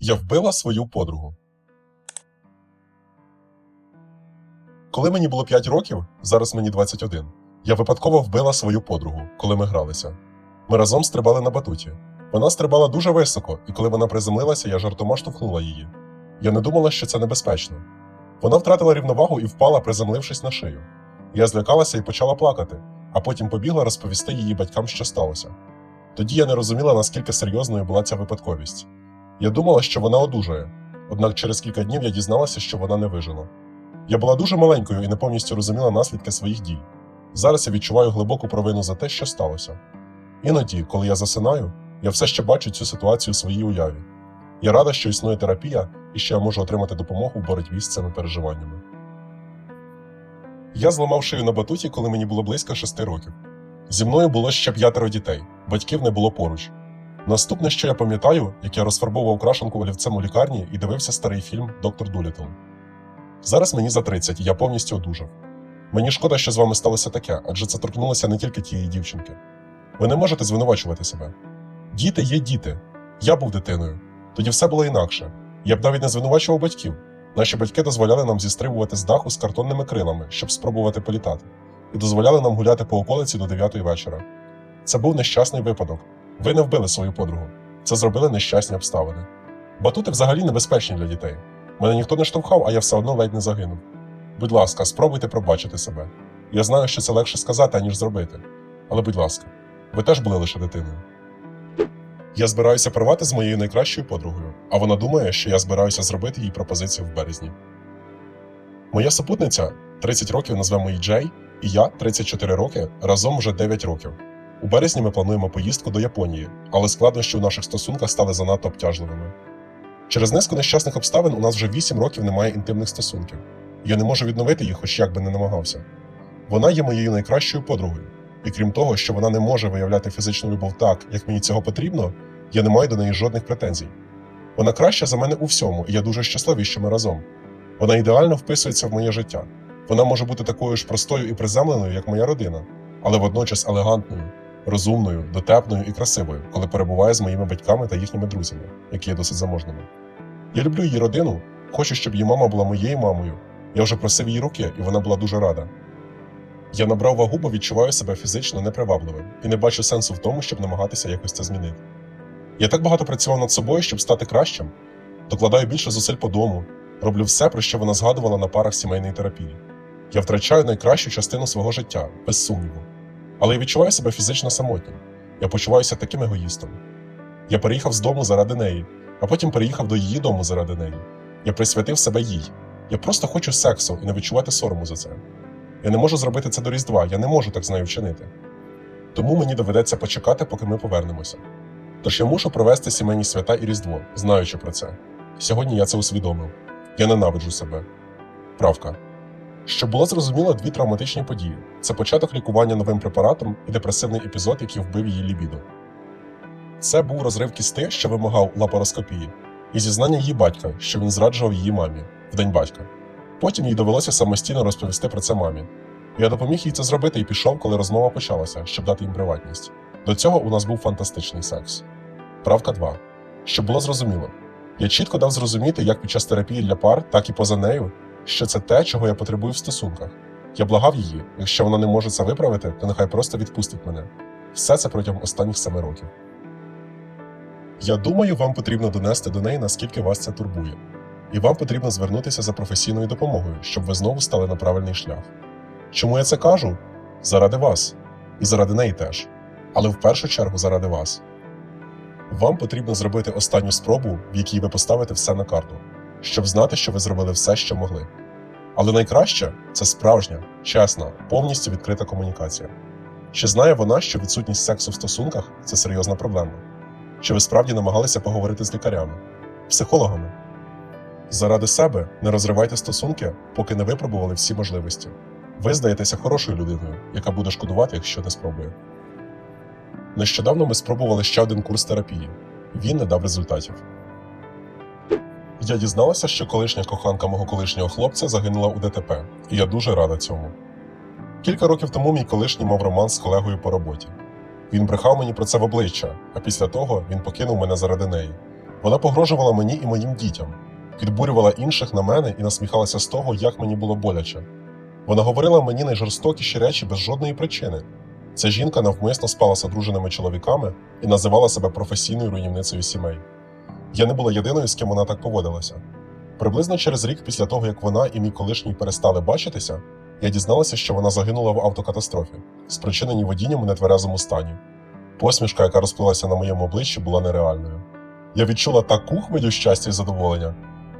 Я вбила свою подругу. Коли мені було 5 років, зараз мені 21, я випадково вбила свою подругу, коли ми гралися. Ми разом стрибали на батуті. Вона стрибала дуже високо, і коли вона приземлилася, я жартома штовхнула її. Я не думала, що це небезпечно. Вона втратила рівновагу і впала, приземлившись на шию. Я злякалася і почала плакати, а потім побігла розповісти її батькам, що сталося. Тоді я не розуміла, наскільки серйозною була ця випадковість. Я думала, що вона одужає, однак через кілька днів я дізналася, що вона не вижила. Я була дуже маленькою і не повністю розуміла наслідки своїх дій. Зараз я відчуваю глибоку провину за те, що сталося. Іноді, коли я засинаю, я все ще бачу цю ситуацію у своїй уяві. Я рада, що існує терапія і що я можу отримати допомогу в боротьбі з цими переживаннями. Я зламав шию на батуті, коли мені було близько шести років. Зі мною було ще п'ятеро дітей, батьків не було поруч. Наступне, що я пам'ятаю, як я розфарбовував крашенку олівцем у лікарні і дивився старий фільм Доктор Дулітл. Зараз мені за 30, і я повністю одужав. Мені шкода, що з вами сталося таке, адже це торкнулося не тільки тієї дівчинки. Ви не можете звинувачувати себе. Діти є діти. Я був дитиною. Тоді все було інакше. Я б навіть не звинувачував батьків. Наші батьки дозволяли нам зістрибувати з даху з картонними крилами, щоб спробувати політати, і дозволяли нам гуляти по околиці до 9 вечора. Це був нещасний випадок. Ви не вбили свою подругу. Це зробили нещасні обставини. Батути взагалі небезпечні для дітей. Мене ніхто не штовхав, а я все одно ледь не загинув. Будь ласка, спробуйте пробачити себе. Я знаю, що це легше сказати, аніж зробити. Але будь ласка, ви теж були лише дитиною. Я збираюся порвати з моєю найкращою подругою, а вона думає, що я збираюся зробити їй пропозицію в березні. Моя супутниця 30 років назвемо її Джей, і я 34 роки разом вже 9 років. У березні ми плануємо поїздку до Японії, але складнощі у наших стосунках стали занадто обтяжливими. Через низку нещасних обставин у нас вже 8 років немає інтимних стосунків. Я не можу відновити їх, хоч як би не намагався. Вона є моєю найкращою подругою, і крім того, що вона не може виявляти фізичну любов так, як мені цього потрібно, я не маю до неї жодних претензій. Вона краща за мене у всьому, і я дуже щасливий, що ми разом. Вона ідеально вписується в моє життя. Вона може бути такою ж простою і приземленою, як моя родина, але водночас елегантною, розумною, дотепною і красивою, коли перебуває з моїми батьками та їхніми друзями, які є досить заможними. Я люблю її родину, хочу, щоб її мама була моєю мамою. Я вже просив її руки, і вона була дуже рада. Я набрав вагу, бо відчуваю себе фізично непривабливим і не бачу сенсу в тому, щоб намагатися якось це змінити. Я так багато працював над собою, щоб стати кращим, докладаю більше зусиль по дому, роблю все, про що вона згадувала на парах сімейної терапії. Я втрачаю найкращу частину свого життя, без сумніву. Але я відчуваю себе фізично самотнім. Я почуваюся таким егоїстом. Я переїхав з дому заради неї, а потім переїхав до її дому заради неї. Я присвятив себе їй. Я просто хочу сексу і не відчувати сорому за це. Я не можу зробити це до Різдва, я не можу так з нею вчинити. Тому мені доведеться почекати, поки ми повернемося. Тож я мушу провести сімейні свята і Різдво, знаючи про це. Сьогодні я це усвідомив. Я ненавиджу себе. Правка. Щоб було зрозуміло дві травматичні події: це початок лікування новим препаратом і депресивний епізод, який вбив її лібідо. Це був розрив кісти, що вимагав лапароскопії, і зізнання її батька, що він зраджував її мамі в день батька. Потім їй довелося самостійно розповісти про це мамі. Я допоміг їй це зробити і пішов, коли розмова почалася, щоб дати їм приватність. До цього у нас був фантастичний секс. Правка 2. Щоб було зрозуміло, я чітко дав зрозуміти, як під час терапії для пар, так і поза нею, що це те, чого я потребую в стосунках. Я благав її, якщо вона не може це виправити, то нехай просто відпустить мене. Все це протягом останніх семи років. Я думаю, вам потрібно донести до неї, наскільки вас це турбує, і вам потрібно звернутися за професійною допомогою, щоб ви знову стали на правильний шлях. Чому я це кажу? Заради вас, і заради неї теж, але в першу чергу заради вас. Вам потрібно зробити останню спробу, в якій ви поставите все на карту, щоб знати, що ви зробили все, що могли. Але найкраще це справжня, чесна, повністю відкрита комунікація. Чи знає вона, що відсутність сексу в стосунках це серйозна проблема? Чи ви справді намагалися поговорити з лікарями, психологами? Заради себе не розривайте стосунки, поки не випробували всі можливості. Ви здаєтеся хорошою людиною, яка буде шкодувати, якщо не спробує. Нещодавно ми спробували ще один курс терапії. Він не дав результатів. Я дізналася, що колишня коханка мого колишнього хлопця загинула у ДТП, і я дуже рада цьому. Кілька років тому мій колишній мав роман з колегою по роботі. Він брехав мені про це в обличчя, а після того він покинув мене заради неї. Вона погрожувала мені і моїм дітям, підбурювала інших на мене і насміхалася з того, як мені було боляче. Вона говорила мені найжорстокіші речі без жодної причини. Ця жінка навмисно спала з одруженими чоловіками і називала себе професійною руйнівницею сімей. Я не була єдиною, з ким вона так поводилася. Приблизно через рік після того, як вона і мій колишній перестали бачитися, я дізналася, що вона загинула в автокатастрофі, спричиненій водінням у нетверезому стані. Посмішка, яка розплилася на моєму обличчі, була нереальною. Я відчула таку хвилю щастя і задоволення.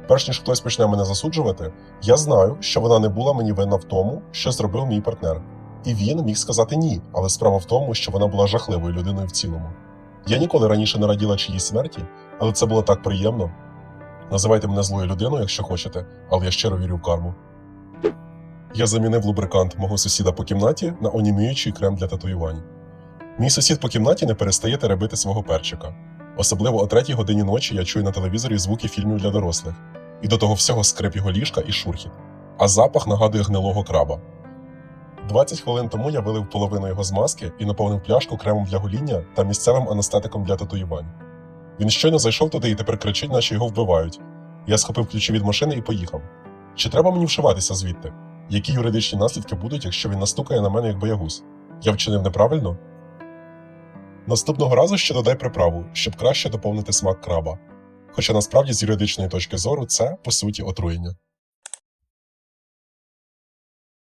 Перш ніж хтось почне мене засуджувати, я знаю, що вона не була мені винна в тому, що зробив мій партнер. І він міг сказати ні, але справа в тому, що вона була жахливою людиною в цілому. Я ніколи раніше не раділа чиїй смерті, але це було так приємно. Називайте мене злою людиною, якщо хочете, але я щиро вірю в карму. Я замінив лубрикант мого сусіда по кімнаті на оніміючий крем для татуювань. Мій сусід по кімнаті не перестає теребити свого перчика. Особливо о третій годині ночі я чую на телевізорі звуки фільмів для дорослих, і до того всього скрип його ліжка і шурхіт, а запах нагадує гнилого краба. 20 хвилин тому я вилив половину його змазки і наповнив пляшку кремом для гоління та місцевим анестетиком для татуювань. Він щойно зайшов туди і тепер кричить, наче його вбивають. Я схопив ключі від машини і поїхав. Чи треба мені вшиватися звідти? Які юридичні наслідки будуть, якщо він настукає на мене як боягуз? Я вчинив неправильно? Наступного разу ще додай приправу, щоб краще доповнити смак краба. Хоча насправді з юридичної точки зору це по суті отруєння.